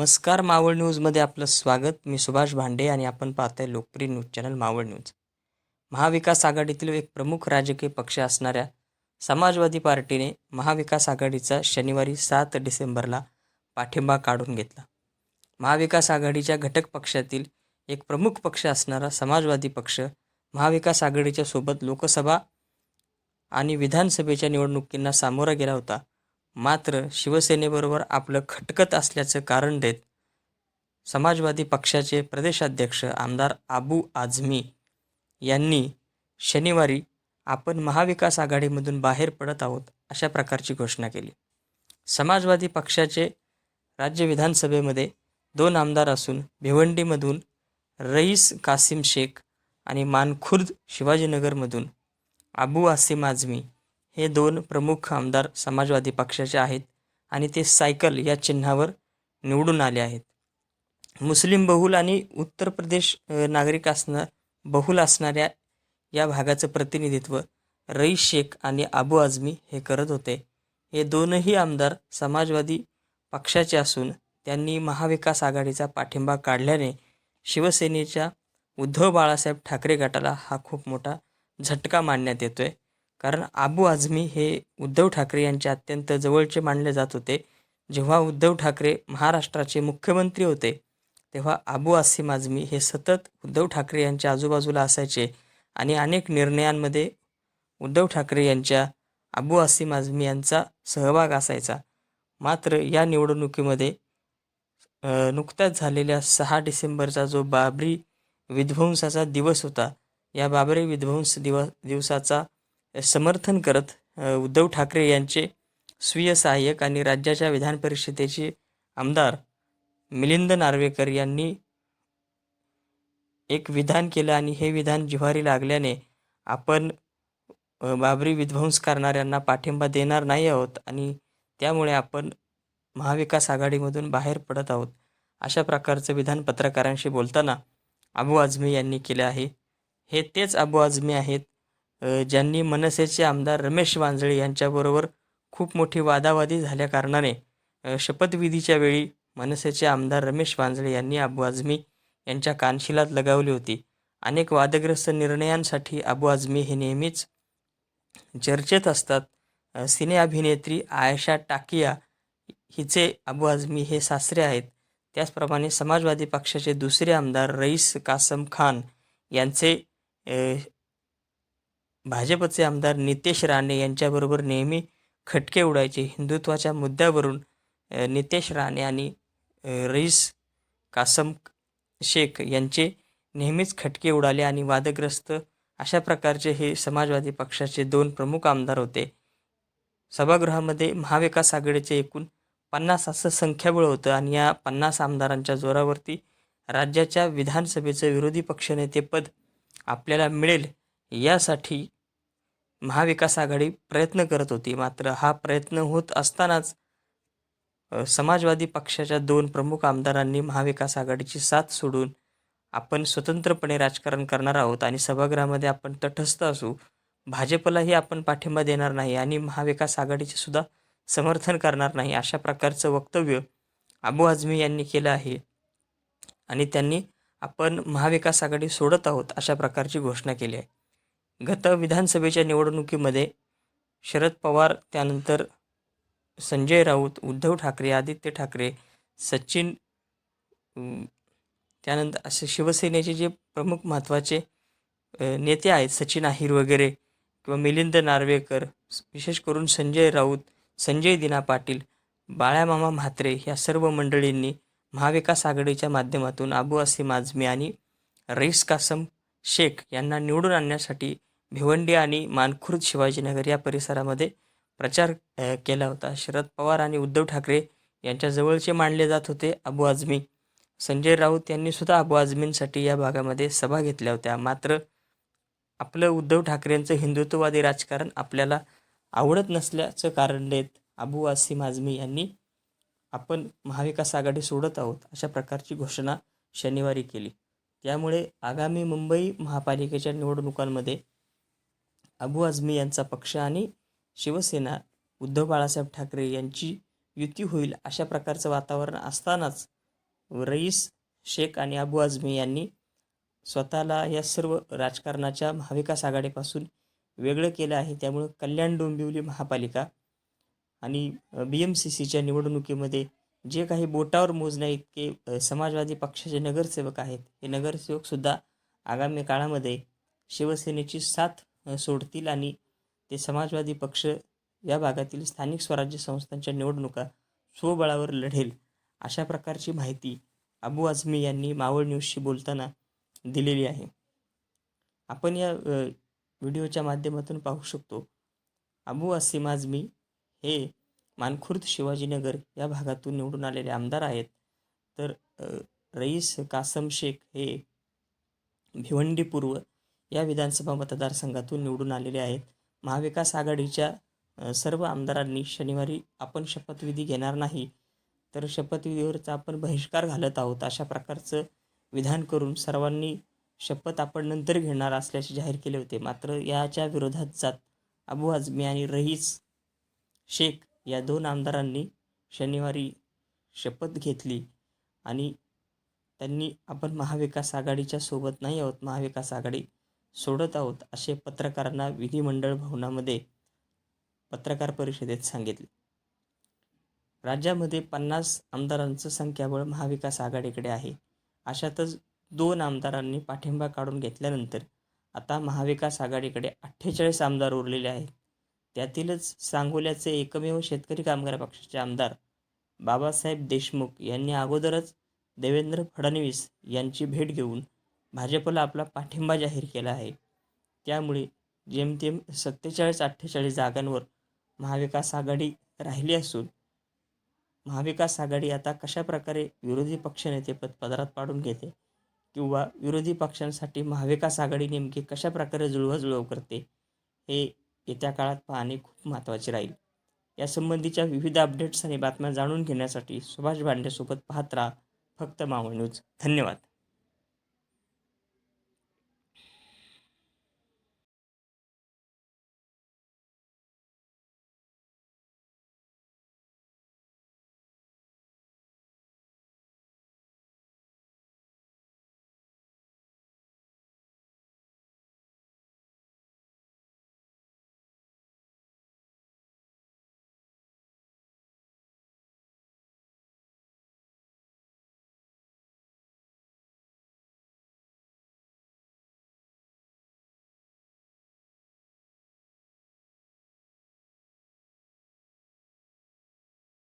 नमस्कार मावळ न्यूजमध्ये आपलं स्वागत. मी सुभाष भांडे आणि आपण पाहतोय लोकप्रिय न्यूज चॅनल मावळ न्यूज. महाविकास आघाडीतील एक प्रमुख राजकीय पक्ष असणाऱ्या समाजवादी पार्टीने महाविकास आघाडीचा शनिवारी सात डिसेंबरला पाठिंबा काढून घेतला. महाविकास आघाडीच्या घटक पक्षातील एक प्रमुख पक्ष असणारा समाजवादी पक्ष महाविकास आघाडीच्या सोबत लोकसभा आणि विधानसभेच्या निवडणुकींना सामोरा गेला होता. मात्र शिवसेनेबरोबर आपलं खटकत असल्याचं कारण देत समाजवादी पक्षाचे प्रदेशाध्यक्ष आमदार आबू आझमी यांनी शनिवारी आपण महाविकास आघाडीमधून बाहेर पडत आहोत अशा प्रकारची घोषणा केली. समाजवादी पक्षाचे राज्य विधानसभेमध्ये दोन आमदार असून भिवंडीमधून रईस कासिम शेख आणि मानखुर्द शिवाजीनगरमधून आबू आसिम आझमी हे दोन प्रमुख आमदार समाजवादी पक्षाचे आहेत आणि ते सायकल या चिन्हावर निवडून आले आहेत. मुस्लिम बहुल आणि उत्तर प्रदेश नागरिक असणार बहुल असणाऱ्या या भागाचं प्रतिनिधित्व रईस शेख आणि आबू आझमी हे करत होते. हे दोनही आमदार समाजवादी पक्षाचे असून त्यांनी महाविकास आघाडीचा पाठिंबा काढल्याने शिवसेनेच्या उद्धव बाळासाहेब ठाकरे गटाला हा खूप मोठा झटका मानण्यात येतोय. कारण आबू आझमी हे उद्धव ठाकरे यांचे अत्यंत जवळचे मानले जात होते. जेव्हा उद्धव ठाकरे महाराष्ट्राचे मुख्यमंत्री होते तेव्हा आबू आसिम आझमी हे सतत उद्धव ठाकरे यांच्या आजूबाजूला असायचे आणि अनेक निर्णयांमध्ये उद्धव ठाकरे यांच्या आबू आसिम आझमी यांचा सहभाग असायचा. मात्र या निवडणुकीमध्ये नुकत्याच झालेल्या सहा डिसेंबरचा जो बाबरी विध्वंसाचा दिवस होता या बाबरी विध्वंस दिवस दिवसाचा समर्थन करत उद्धव ठाकरे यांचे स्वीय सहाय्यक आणि राज्याच्या विधान परिषदेचे आमदार मिलिंद नार्वेकर यांनी एक विधान केलं आणि हे विधान जिव्हारी लागल्याने आपण बाबरी विध्वंस करणाऱ्यांना पाठिंबा देणार नाही आहोत आणि त्यामुळे आपण महाविकास आघाडीमधून बाहेर पडत आहोत. अशा प्रकारचं विधान पत्रकारांशी बोलताना अबू आझमी यांनी केले आहे. हे तेच अबू आझमी आहेत ज्यांनी मनसेचे आमदार रमेश वांजळे यांच्याबरोबर खूप मोठी वादावादी झाल्याकारणाने शपथविधीच्या वेळी मनसेचे आमदार रमेश वांजळे यांनी अबू आझमी यांच्या कानशिलात लगावली होती. अनेक वादग्रस्त निर्णयांसाठी अबू आझमी हे नेहमीच चर्चेत असतात. सिने अभिनेत्री आयशा टाकिया हिचे अबू आझमी हे सासरे आहेत. त्याचप्रमाणे समाजवादी पक्षाचे दुसरे आमदार रईस कासम खान यांचे भाजपचे आमदार नितेश राणे यांच्याबरोबर नेहमी खटके उडायचे. हिंदुत्वाच्या मुद्द्यावरून नितेश राणे आणि रईस कासम शेख यांचे नेहमीच खटके उडाले आणि वादग्रस्त अशा प्रकारचे हे समाजवादी पक्षाचे दोन प्रमुख आमदार होते. सभागृहामध्ये महाविकास आघाडीचे एकूण पन्नास असं संख्याबळ होतं आणि या पन्नास आमदारांच्या जोरावरती राज्याच्या विधानसभेचं विरोधी पक्षनेतेपद आपल्याला मिळेल. यासाठी महाविकास आघाडी प्रयत्न करत होती. मात्र हा प्रयत्न होत असतानाच समाजवादी पक्षाच्या दोन प्रमुख आमदारांनी महाविकास आघाडीची साथ सोडून आपण स्वतंत्रपणे राजकारण करणार आहोत आणि सभागृहामध्ये आपण तटस्थ असू भाजपलाही आपण पाठिंबा देणार नाही आणि महाविकास आघाडीचे सुद्धा समर्थन करणार नाही अशा प्रकारचं वक्तव्य अबू आझमी यांनी केलं आहे. आणि त्यांनी आपण महाविकास आघाडी सोडत आहोत अशा प्रकारची घोषणा केली आहे. गत विधानसभेच्या निवडणुकीमध्ये शरद पवार त्यानंतर संजय राऊत उद्धव ठाकरे आदित्य ठाकरे सचिन त्यानंतर असे शिवसेनेचे जे प्रमुख महत्त्वाचे नेते आहेत सचिन अहिर वगैरे किंवा मिलिंद नार्वेकर विशेष करून संजय राऊत संजय दिना पाटील बाळ्यामामा म्हात्रे ह्या सर्व मंडळींनी महाविकास आघाडीच्या माध्यमातून आबू असीम आझमी आणि रईस कासम शेख यांना निवडून आणण्यासाठी भिवंडी आणि मानखुर्द शिवाजीनगर या परिसरामध्ये प्रचार केला होता. शरद पवार आणि उद्धव ठाकरे यांच्या जवळचे मानले जात होते अबू आझमी. संजय राऊत यांनी सुद्धा अबू आझमींसाठी या भागामध्ये सभा घेतल्या होत्या. मात्र आपलं उद्धव ठाकरेंचं हिंदुत्ववादी राजकारण आपल्याला आवडत नसल्याचं कारण देत अबू आसिम आझमी यांनी आपण महाविकास आघाडी सोडत आहोत अशा प्रकारची घोषणा शनिवारी केली. त्यामुळे आगामी मुंबई महापालिकेच्या निवडणुकांमध्ये अबू आझमी यांचा पक्ष आणि शिवसेना उद्धव बाळासाहेब ठाकरे यांची युती होईल अशा प्रकारचं वातावरण असतानाच रईस शेख आणि अबू आझमी यांनी स्वतःला या सर्व राजकारणाच्या महाविकास आघाडीपासून वेगळं केलं आहे. त्यामुळं कल्याण डोंबिवली महापालिका आणि बी एम सी सीच्या निवडणुकीमध्ये जे काही बोटावर मोजण्या इतके समाजवादी पक्षाचे नगरसेवक आहेत हे नगरसेवकसुद्धा आगामी काळामध्ये शिवसेनेची साथ सोडतील आणि ते समाजवादी पक्ष या भागातील स्थानिक स्वराज्य संस्थांच्या निवडणुका स्वबळावर लढेल अशा प्रकारची माहिती अबू आझमी यांनी मावळ न्यूजशी बोलताना दिलेली आहे. आपण या व्हिडिओच्या माध्यमातून पाहू शकतो अबू असीम आझमी हे मानखुर्द शिवाजीनगर या भागातून निवडून आलेले आमदार आहेत. तर रईस कासम शेख हे भिवंडी पूर्व या विधानसभा मतदारसंघातून निवडून आलेले आहेत. महाविकास आघाडीच्या सर्व आमदारांनी शनिवारी आपण शपथविधी घेणार नाही तर शपथविधीवरचा आपण बहिष्कार घालत आहोत अशा प्रकारचं विधान करून सर्वांनी शपथ आपण नंतर घेणार असल्याचे जाहीर केले होते. मात्र याच्या विरोधात जात अबू आझमी आणि रईस शेख या दोन आमदारांनी शनिवारी शपथ घेतली आणि त्यांनी आपण महाविकास आघाडीच्या सोबत नाही आहोत. महाविकास आघाडी सोडत आहोत असे पत्रकारांना विधिमंडळ भवनामध्ये पत्रकार परिषदेत सांगितले. राज्यामध्ये पन्नास आमदारांचं संख्याबळ महाविकास आघाडीकडे आहे. अशातच दोन आमदारांनी पाठिंबा काढून घेतल्यानंतर आता महाविकास आघाडीकडे अठ्ठेचाळीस आमदार उरलेले आहेत. त्यातीलच सांगोल्याचे एकमेव शेतकरी कामगार पक्षाचे आमदार बाबासाहेब देशमुख यांनी अगोदरच देवेंद्र फडणवीस यांची भेट घेऊन भाजपला आपला पाठिंबा जाहीर केला आहे. त्यामुळे जेमतेम सत्तेचाळीस अठ्ठेचाळीस जागांवर महाविकास आघाडी राहिली असून महाविकास आघाडी आता कशा प्रकारे विरोधी पक्षनेतेपद पदरात पाडून घेते किंवा विरोधी पक्षांसाठी महाविकास आघाडी नेमकी कशाप्रकारे जुळवाजुळव करते हे येत्या काळात पाहणे खूप महत्त्वाचे राहील. यासंबंधीच्या विविध अपडेट्स आणि बातम्या जाणून घेण्यासाठी सुभाष भांडेसोबत पाहत राहा फक्त मावळ न्यूज. धन्यवाद.